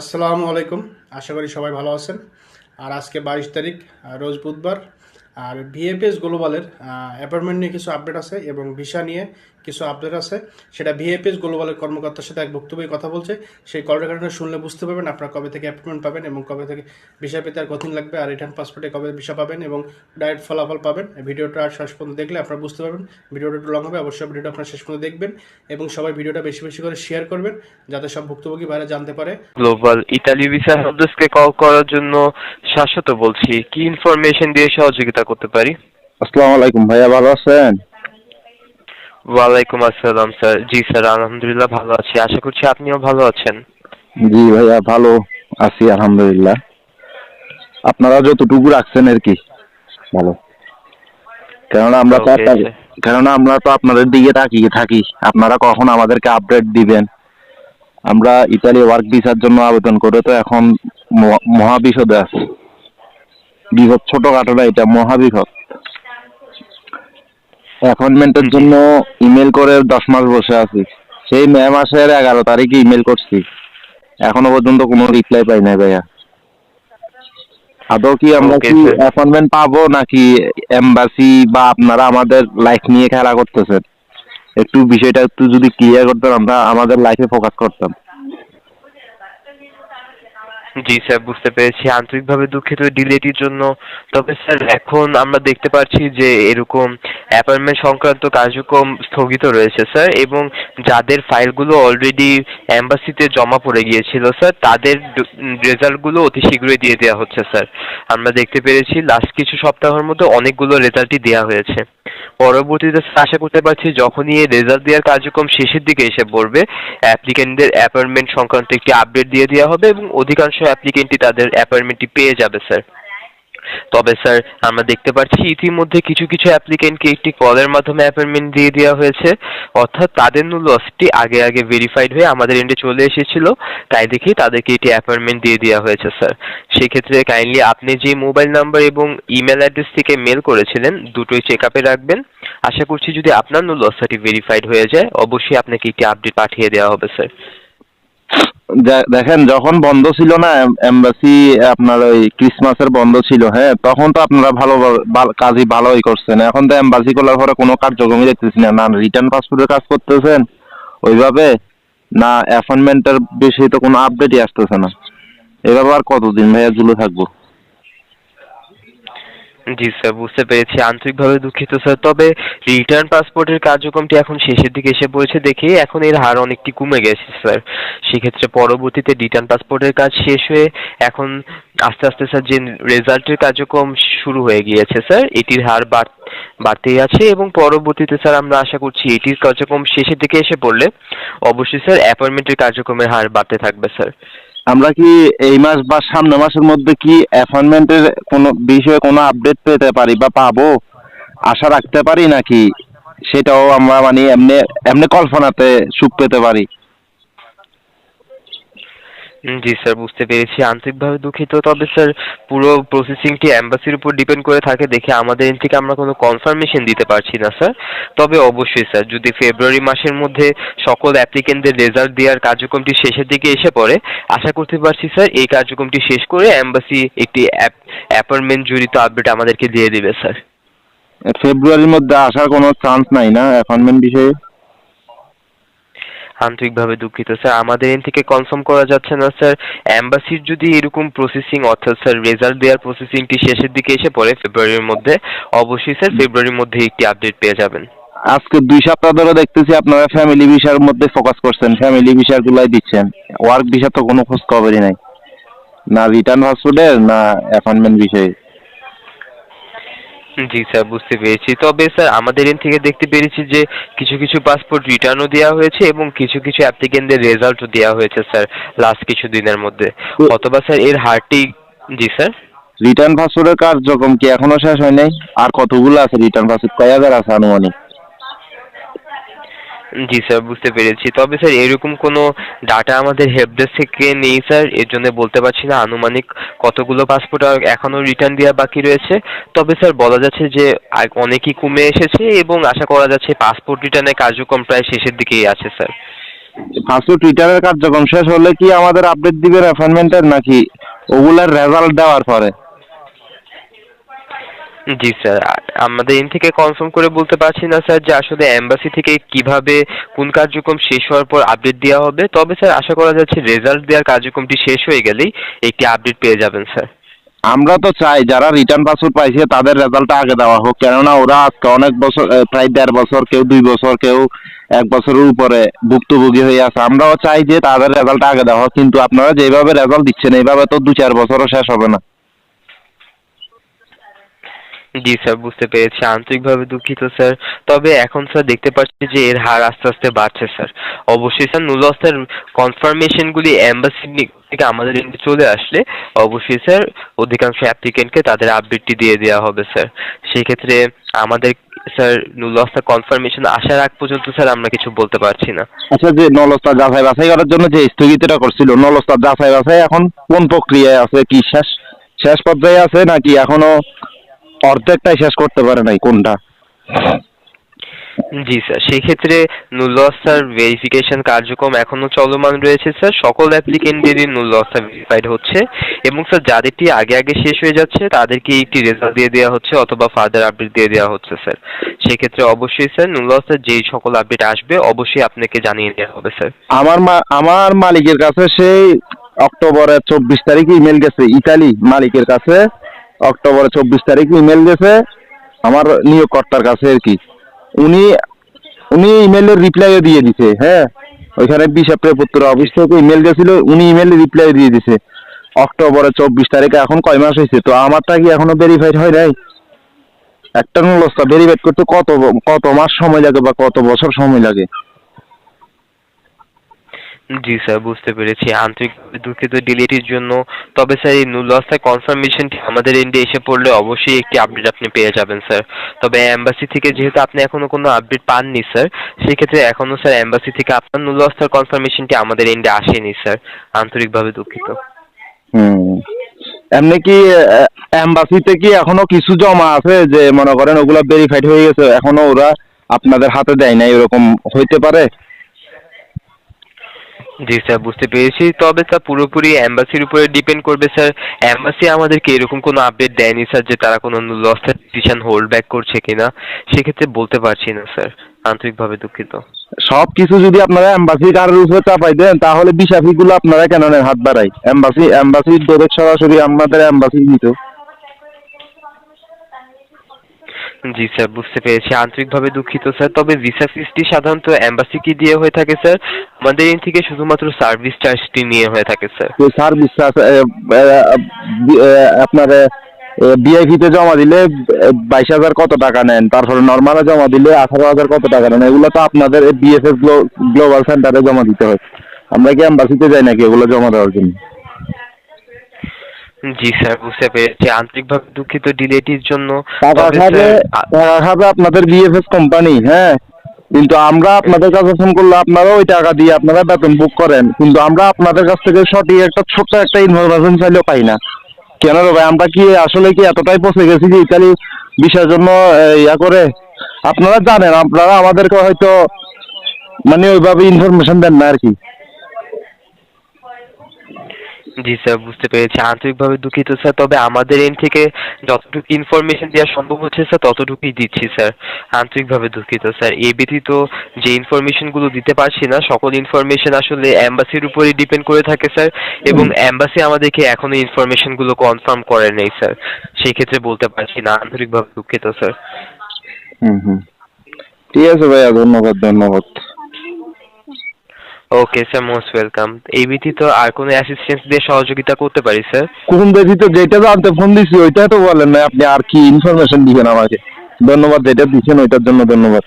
আসসালামু আলাইকুম। আশা করি সবাই ভালো আছেন। আর আজকে বাইশ তারিখ রোজ বুধবার। আর ভিএফএস গ্লোবালের অ্যাপয়েন্টমেন্ট নিয়ে কিছু আপডেট আছে এবং ভিসা নিয়ে কিছু আপডেট আছে। সেটা ভিএপিএস গ্লোবালের কর্মকর্তার সাথে এক বক্তব্যে কথা বলছে। সেই কল রেকর্ডটা শুনলে বুঝতে পারবেন আপনারা কবে থেকে অ্যাপয়েন্টমেন্ট পাবেন এবং কবে থেকে ভিসা পেতে আর কঠিন লাগবে আর রিটার্ন পাসপোর্টে কবে ভিসা পাবেন এবং ডাইরেক্ট ফলাফল পাবেন। এই ভিডিওটা আর শেষ পর্যন্ত দেখলে আপনারা বুঝতে পারবেন। ভিডিওটা একটু লং হবে অবশ্যই ভিডিওটা আপনারা শেষ পর্যন্ত দেখবেন এবং সবাই ভিডিওটা বেশি বেশি করে শেয়ার করবেন যাতে সব ভুক্তভোগী ভাইরা জানতে পারে। গ্লোবাল ইতালি ভিসা হেল্পডেস্কে কল করার জন্য শাশ্বত বলছি। কি ইনফরমেশন দিয়ে সহযোগিতা করতে পারি? আসসালামু আলাইকুম ভাইয়া ভালো আছেন? ওয়ালাইকুম আসসালাম স্যার। জি স্যার আলহামদুলিল্লাহ ভালো আছি। আশা করছি আপনিও ভালো আছেন। জি ভাইয়া ভালো আছি আলহামদুলিল্লাহ। আপনারা যতটুকু রাখছেন আর কি ভালো। কেননা আমরা তো কেননা আমরা তো আপনাদের দিকে তাকিয়ে থাকি। আপনারা কখন আমাদেরকে আপডেট দিবেন? আমরা ইতালি ওয়ার্ক ভিসার জন্য আবেদন করে তো এখন ম- মহাবিপদে আছি। বিপদ ছোটখাটো না এটা মহাবিপদ। অ্যাপয়েন্টমেন্টের জন্য ইমেল করে দশ মাস বসে আছি। সেই মে মাসের এগারো তারিখে ইমেল করছি। এখনও পর্যন্ত কোনো রিপ্লাই পাই নাই ভাইয়া। আদৌ কি আমরা কি অ্যাপয়েন্টমেন্ট পাবো নাকি এম্বাসি বা আপনারা আমাদের লাইফ নিয়ে খেলা করতেছেন? একটু বিষয়টা একটু যদি ক্লিয়ার করতেন আমরা আমাদের লাইফে ফোকাস করতাম। জি স্যার, বুঝতে পেরেছি। আন্তরিকভাবে দুঃখিত ডিলেটির জন্য। তবে স্যার, এখন আমরা দেখতে পাচ্ছি যে এরকম অ্যাপয়েন্টমেন্ট সংক্রান্ত কার্যক্রম স্থগিত রয়েছে, স্যার, এবং যাদের ফাইলগুলো অলরেডি অ্যাম্বাসিতে জমা পড়ে গিয়েছিল, স্যার, তাদের রেজাল্টগুলো অতি শীঘ্রই দিয়ে দেওয়া হচ্ছে, স্যার। আমরা দেখতে পেরেছি লাস্ট কিছু সপ্তাহের মধ্যে অনেকগুলো রেজাল্টই দেওয়া হয়েছে। পরবর্তীতে আশা করতে পারছি যখনই এই রেজাল্ট দেওয়ার কার্যক্রম শেষের দিকে এসে পড়বে অ্যাপ্লিকেন্টদের অ্যাপয়েন্টমেন্ট সংক্রান্ত একটি আপডেট দিয়ে দেওয়া হবে এবং অধিকাংশ অ্যাপ্লিকেন্টই তাদের অ্যাপয়েন্টমেন্টটি পেয়ে যাবে স্যার তবে স্যার আমরা দেখতে পাচ্ছি ইতিমধ্যে কিছু কিছু অ্যাপ্লিকেন্টকে একটি কলের মাধ্যমে অ্যাপয়েন্টমেন্ট দিয়ে দেওয়া হয়েছে। অর্থাৎ তাদের লসটি আগে আগে ভেরিফাইড হয়ে আমাদের এন্ডে চলে এসেছিল। তাই দেখেই তাদেরকে এটি অ্যাপয়েন্টমেন্ট দিয়ে দেওয়া হয়েছে স্যার সেক্ষেত্রে কাইন্ডলি আপনি যে মোবাইল নাম্বার এবং ইমেল অ্যাড্রেস থেকে মেল করেছিলেন, দুটোই চেক আপে রাখবেন। আশা করছি যদি আপনার লসটি ভেরিফাইড হয়ে যায়, অবশ্যই আপনাকে একটি আপডেট পাঠিয়ে দেওয়া হবে স্যার দেখেন, যখন বন্ধ ছিল না এমবাসি আপনার ওই ক্রিসমাসের বন্ধ ছিল হ্যাঁ তখন তো আপনারা ভালো কাজই ভালোই করছেন। এখন তো এম্বাসি খোলার পরে কোনো কার্যক্রমই দেখতেছি না। না রিটার্ন পাসপোর্টের কাজ করতেছেন, ওইভাবে, না অ্যাপয়েন্টমেন্টের বেশি তো কোনো আপডেটই আসতেছে না। এভাবে আর কতদিন ভাইয়া জুলে থাকব? জি স্যার, বুঝতে পেরেছি। আন্তরিকভাবে দুঃখিত স্যার। তবে রিটার্ন পাসপোর্টের কার্যক্রমটি এখন শেষের দিকে এসে পড়েছে দেখে এখন এর হার অনেকটি কমে গেছে স্যার। সেক্ষেত্রে পরবর্তীতে রিটার্ন পাসপোর্টের কাজ শেষ হয়ে এখন আস্তে আস্তে স্যার যে রেজাল্টের কার্যক্রম শুরু হয়ে গিয়েছে স্যার, এটির হার বাড়তেই আছে এবং পরবর্তীতে স্যার আমরা আশা করছি এটির কার্যক্রম শেষের দিকে এসে পড়লে অবশ্যই স্যার অ্যাপয়েন্টমেন্টের কার্যক্রমের হার বাড়তে থাকবে স্যার। আমরা কি এই মাস বা সামনের মাসের মধ্যে কি অ্যাপয়েন্টমেন্টের কোনো বিষয়ে কোনো আপডেট পেতে পারি বা পাবো? আশা রাখতে পারি নাকি? সেটাও আমরা মানে এমনি এমনি কল্পনাতে সুখ পেতে পারি। জি স্যার বুঝতে পেরেছি। আন্তরিকভাবে দুঃখিত, তবে স্যার পুরো প্রসেসিংটি অ্যাম্বাসির উপর ডিপেন্ড করে থাকে, দেখে আমাদের এন থেকে আমরা কোনো কনফার্মেশন দিতে পারছি না স্যার তবে অবশ্যই স্যার যদি ফেব্রুয়ারি মাসের মধ্যে সকল অ্যাপ্লিকেন্টদের রেজাল্ট দেওয়ার কার্যক্রমটি শেষের দিকে এসে পড়ে, আশা করতে পারছি স্যার এই কার্যক্রমটি শেষ করে অ্যাম্বাসি একটি অ্যাপয়েন্টমেন্ট জড়িত আপডেট আমাদেরকে দিয়ে দিবে স্যার ফেব্রুয়ারির মধ্যে আসার কোনো চান্স নাই না অ্যাপয়েন্টমেন্ট বিষয়ে? আন্তরিকভাবে দুঃখিত, স্যার। আমাদের এন থেকে কনফার্ম করা যাচ্ছে না, স্যার। অ্যাম্বাসির যদি এরকম প্রসেসিং অর্থাৎ, স্যার রেজাল্ট দেওয়ার প্রসেসিংটি শেষের দিকে এসে পড়ে ফেব্রুয়ারির মধ্যে, অবশ্যই, স্যার ফেব্রুয়ারির মধ্যে একটি আপডেট পেয়ে যাবেন। আজকে দুই সপ্তাহ ধরে দেখতেছি আপনারা ফ্যামিলি ভিসার মধ্যে ফোকাস করছেন ফ্যামিলি ভিসার গুলাই দিচ্ছেন। ওয়ার্ক ভিসা তো কোনো খোঁজ খবরই নাই। না রিটার্ন পাসপোর্টের না অ্যাপয়েন্টমেন্ট বিষয়ে। জি স্যার বুঝতে পেরেছি। তবে স্যার আমাদের এন থেকে দেখতে পেরেছি যে কিছু কিছু পাসপোর্ট রিটার্নও দেওয়া হয়েছে এবং কিছু কিছু অ্যাপ্লিকেন্টদের রেজাল্টও দেওয়া হয়েছে স্যার লাস্ট কিছু দিনের মধ্যে। অথবা স্যার এর হারটি জি স্যার? রিটার্ন পাসপোর্টের কার্যক্রম কি এখনও শেষ হয় নাই? আর কতগুলো আছে রিটার্ন পাসপোর্ট কয় হাজার আছে আনুমানিক? জি স্যার, বুঝতে পেরেছি। তবে স্যার, এরকম কোনো ডাটা আমাদের হেল্পডেস্ক থেকে নেই স্যার, এর জন্য বলতে পারছি না আনুমানিক কতগুলো পাসপোর্ট এখনও রিটার্ন দেওয়া বাকি রয়েছে। তবে স্যার, বলা যাচ্ছে যে অনেকই কমে এসেছে এবং আশা করা যাচ্ছে পাসপোর্ট রিটার্নের কার্যক্রম প্রায় শেষের দিকেই আছে স্যার। ফার্স্ট রিটার্নের কার্যক্রম শেষ হলে কি আমাদের আপডেট দিবেন অ্যাপয়েন্টমেন্টের নাকি? ওগুলার রেজাল্ট দেওয়ার পরে। জি, স্যার। আমাদের এন থেকে কনফার্ম করে বলতে পারছি না, স্যার, যে আসলে এম্বাসি থেকে কীভাবে কোন কার্যক্রম শেষ হওয়ার পর আপডেট দেওয়া হবে। তবে, স্যার, আশা করা যাচ্ছে রেজাল্ট দেওয়ার কার্যক্রমটি শেষ হয়ে গেলেই একটি আপডেট পেয়ে যাবেন, স্যার। আমরা তো চাই যারা রিটার্ন পাসপোর্ট পাইছে, তাদের রেজাল্টটা আগে দেওয়া হোক। কেননা ওরা আজকে অনেক বছর প্রায় দেড় বছর, কেউ দুই বছর, কেউ এক বছরের উপরে ভুক্তভোগী হয়ে আছে। আমরাও চাই যে তাদের রেজাল্টটা আগে দেওয়া হোক, কিন্তু আপনারা যেভাবে রেজাল্ট দিচ্ছেন, এইভাবে তো দু চার বছরও শেষ হবে না। জি স্যার, বুঝতে পেরেছি। আন্তরিকভাবে দুঃখিত, স্যার। তবে এখন, স্যার, দেখতে পাচ্ছি যে এর হার আস্তে আস্তে বাড়ছে, স্যার। অবশ্যই, স্যার নুলসের কনফার্মেশনগুলি অ্যাম্বাসি থেকে আমাদের এন্ডে চলে আসলে অবশ্যই, স্যার, অধিকাংশ অ্যাপ্লিকেন্টকে তাদের আপডেটটি দিয়ে দেওয়া হবে, স্যার। সেই ক্ষেত্রে আমাদের, স্যার নুলসের কনফার্মেশন আসার আগ পর্যন্ত, স্যার, আমরা কিছু বলতে পারছি না। আচ্ছা যে নলস্তা যাচাই বাছাই করার জন্য যে স্থগিতটা করছিল নলস্তা যাচাই বাছাই এখন কোন প্রক্রিয়ায় আছে? কি শেষ শেষ পর্যায়ে আছে নাকি এখনও অর্ধেকটাই শেষ করতে পারে নাই কোনটা? জি স্যার সেই ক্ষেত্রে নুলস্তার ভেরিফিকেশন কার্যক্রম এখনও চলমান রয়েছে স্যার। সকল অ্যাপ্লিকেন্টেরই নুলস্তা ভেরিফাইড হচ্ছে। এবং স্যার যাদেরটি আগে আগে শেষ হয়ে যাচ্ছে তাদেরকে একটি রেজাল্ট দিয়ে দেওয়া হচ্ছে অথবা ফার্দার আপডেট দিয়ে দেওয়া হচ্ছে স্যার। সেক্ষেত্রে অবশ্যই স্যার নুলস্তার যেই সকল আপডেট আসবে অবশ্যই আপনাকে জানিয়ে দেওয়া হবে স্যার। আমার মা- আমার মালিকের কাছে সেই অক্টোবরের চব্বিশ তারিখ ইমেল গেছে ইতালি মালিকের কাছে। অক্টোবরের চব্বিশ তারিখ ইমেল গেছে আমার নিয়োগকর্তার কাছে আর কি। উনি উনি ইমেলের রিপ্লাইও দিয়ে দিছে হ্যাঁ? ওইখানে বিশাপ পুত্র অফিস থেকে ইমেল গেছিল উনি ইমেল রিপ্লাই দিয়ে দিছে। অক্টোবরের চব্বিশ তারিখে এখন কয় মাস হয়েছে? তো আমারটা কি এখনও ভেরিফাইড হয় নাই? একটা নলস্তা ভেরিফাইড করতে কত কত মাস সময় লাগে বা কত বছর সময় লাগে? জি স্যার, বুঝতে পেরেছি। আন্তরিক দুঃখিত ডিলিটির জন্য। তবে স্যার, এই নুলস্তার কনফার্মেশনটি আমাদের এন্ডে এসে পড়লে অবশ্যই একটি আপডেট আপনি পেয়ে যাবেন, স্যার। তবে অ্যাম্বাসি থেকে যেহেতু আপনি এখনও কোনো আপডেট পাননি, স্যার, সেক্ষেত্রে এখনও স্যার অ্যাম্বাসি থেকে আপনার নুলস্তার কনফার্মেশনটি আমাদের এন্ডে আসেনি, স্যার। আন্তরিকভাবে দুঃখিত। হুম। এমনি কি এম্বাসিতে কি এখনও কিছু জমা আছে যে, মনে করেন ওগুলো ভেরিফাইড হয়ে গেছে, এখনও ওরা আপনাদের হাতে দেয় না এরকম হইতে পারে? জি স্যার, বুঝতে পেরেছি। তবে তা পুরোপুরি অ্যাম্বাসির উপরে ডিপেন্ড করবে, স্যার। অ্যাম্বাসি আমাদেরকে এরকম কোনো আপডেট দেয়নি, স্যার, যে তারা কোনো লসের ডিসিশন হোল্ড ব্যাক করছে কিনা। সেক্ষেত্রে বলতে পারছি না, স্যার। আন্তরিকভাবে দুঃখিত। সব কিছু যদি আপনারা এম্বাসি কারের উপরে চাপাই দেন, তাহলে বিশাফি গুলো আপনারা কেন নেন হাত বাড়াই এম্বাসি এম্বাসি ডিরেক্ট সরাসরি আমাদের এম্বাসি দিত। জি স্যার, বুঝতে পেরেছি। আন্তরিকভাবে দুঃখিত, স্যার। তবে ভিসা ফিসটি সাধারণত অ্যাম্বাসি কি দিয়ে হয়ে থাকে, স্যার। আমাদের এখান থেকে শুধুমাত্র সার্ভিস চার্জটি নিয়ে হয়ে থাকে, স্যার। যে সার্ভিস আপনার বিআইপি তে জমা দিলে বাইশ হাজার কত টাকা নেন? তারপরে নর্মালে জমা দিলে আঠারো হাজার কত টাকা নেন? এগুলো তো আপনাদের বিএফএস গ্লোবাল সেন্টারে জমা দিতে হয়। আমরা কি এম্বাসিতে যাই নাকি এগুলো জমা দেওয়ার জন্য? জি স্যার বুঝতে পেরেছি। আন্তরিকভাবে দুঃখিত ডিলেটির জন্য। আপনাদের বিএফএস কোম্পানি হ্যাঁ? কিন্তু আমরা আপনাদের কাছে ফোন করলে আপনারা ওই টাকা দিয়ে আপনারা বেতন বুক করেন। কিন্তু আমরা আপনাদের কাছ থেকে সঠিক একটা ছোট্ট একটা ইনফরমেশন চাইলেও পাই না। কেন রে ভাই আমরা কি আসলে কি এতটাই পৌঁছে গেছি যে ইতালি বিষয়ের জন্য ইয়া করে? আপনারা জানেন আপনারা আমাদেরকে হয়তো মানে ওইভাবে ইনফরমেশন দেন না আর কি। জি স্যার বুঝতে পেরেছি। আন্তরিকভাবে দুঃখিত স্যার তবে আমাদের এন্ড থেকে যতটুকু ইনফরমেশন দেওয়া সম্ভব হচ্ছে স্যার ততটুকুই দিচ্ছি স্যার। আন্তরিকভাবে দুঃখিত স্যার। এ ব্যতীত যে ইনফরমেশনগুলো দিতে পারছি না সকল ইনফরমেশন আসলে অ্যাম্বাসির উপরেই ডিপেন্ড করে থাকে স্যার এবং অ্যাম্বাসি আমাদেরকে এখনও ইনফরমেশনগুলো কনফার্ম করে নেই স্যার। সেই ক্ষেত্রে বলতে পারছি না আন্তরিকভাবে দুঃখিত স্যার। হুম হুম। ঠিক আছে ভাইয়া ধন্যবাদ ধন্যবাদ। ওকে স্যার মোস্ট ওয়েলকাম এই ব্যতীত আর কোনো অ্যাসিস্ট্যান্স দিয়ে সহযোগিতা করতে পারি স্যার কোন ব্যতীত যেটা জানতে ফোন দিছি ওইটা তো বলেন না আপনি আর কি ইনফরমেশন দিবেন আমাকে? ধন্যবাদ যেটা দিচ্ছেন ওইটার জন্য ধন্যবাদ।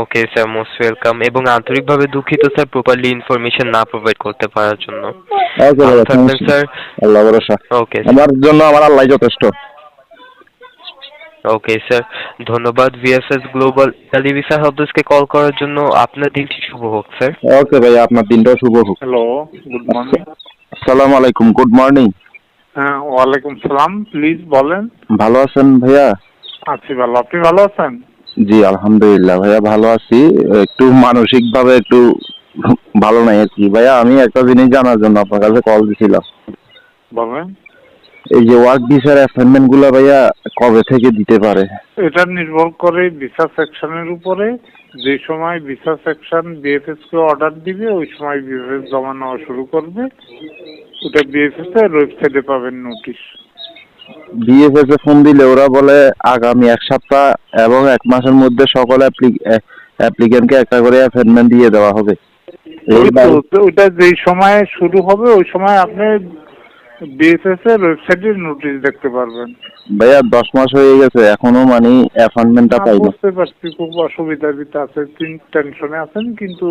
ওকে স্যার মোস্ট ওয়েলকাম এবং আন্তরিকভাবে দুঃখিত স্যার প্রপারলি ইনফরমেশন না প্রোভাইড করতে পারার জন্য। ওকে স্যার আল্লাহ ভরসা। ওকে আমার জন্য আমার আল্লাহ যথেষ্ট। ওকে স্যার ধন্যবাদ ভিএসএস গ্লোবাল টেলিভিশন হাউসকে কল করার জন্য। আপনার দিনটি শুভ হোক স্যার ওকে ভাইয়া আপনার দিনটাও শুভ হোক। হ্যালো গুড মর্নিং আসসালামু আলাইকুম গুড মর্নিং হ্যাঁ ওয়ালাইকুম সালাম প্লিজ বলেন। ভালো আছেন ভাইয়া? আছি ভালো আপনি ভালো আছেন? জি আলহামদুলিল্লাহ ভাইয়া ভালো আছি। একটু মানসিক ভাবে একটু ভালো নাই আর কি। ভাইয়া আমি একটা জিনিস জানার জন্য আপনার কাছে কল দিছিলাম। বলেন। এই যে ওয়ার্ক ভিসার অ্যাসাইনমেন্টগুলা ভাইয়া কবে থেকে দিতে পারে? এটা নির্ভর করে ভিসা সেকশনের উপরে। যে সময় ভিসা সেকশন বিএফএস কে অর্ডার দিবে ওই সময় বিএফএস জমা নেওয়া শুরু করবে। ওটা বিএফএস এর ওয়েবসাইটে পাবেন নোটিশ বিএফএস এ ফোন দিলে ওরা বলে আগামী এক সপ্তাহ এবং এক মাসের মধ্যে সকল অ্যাপ্লিকেন্টকে একটা করে অ্যাসাইনমেন্ট দিয়ে দেওয়া হবে। ওইটা যেই সময় শুরু হবে ওই সময় আপনি বিএফএস এর ওয়েবসাইটে নোটিশ দেখতে পারবেন। ভাইয়া দশ মাস হয়ে গেছে এখনও মানে অ্যাপয়েন্টমেন্টটা পাই না বুঝতে পারছি খুব অসুবিধার ভিতরে আছে টেনশনে আছেন কিন্তু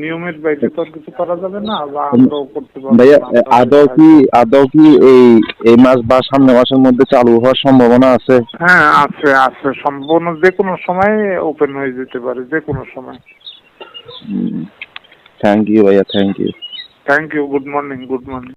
নিয়মের বাইরে তো আর কিছু করা যাবে না বা আমরাও করতে পারব ভাইয়া আদৌ কি আদৌ কি এই এই মাস বা সামনের মাসের মধ্যে চালু হওয়ার সম্ভাবনা আছে? হ্যাঁ আছে আছে সম্পূর্ণ যে কোনো সময় ওপেন হয়ে যেতে পারে যে কোনো সময়। থ্যাংক ইউ ভাইয়া thank you thank you good morning good morning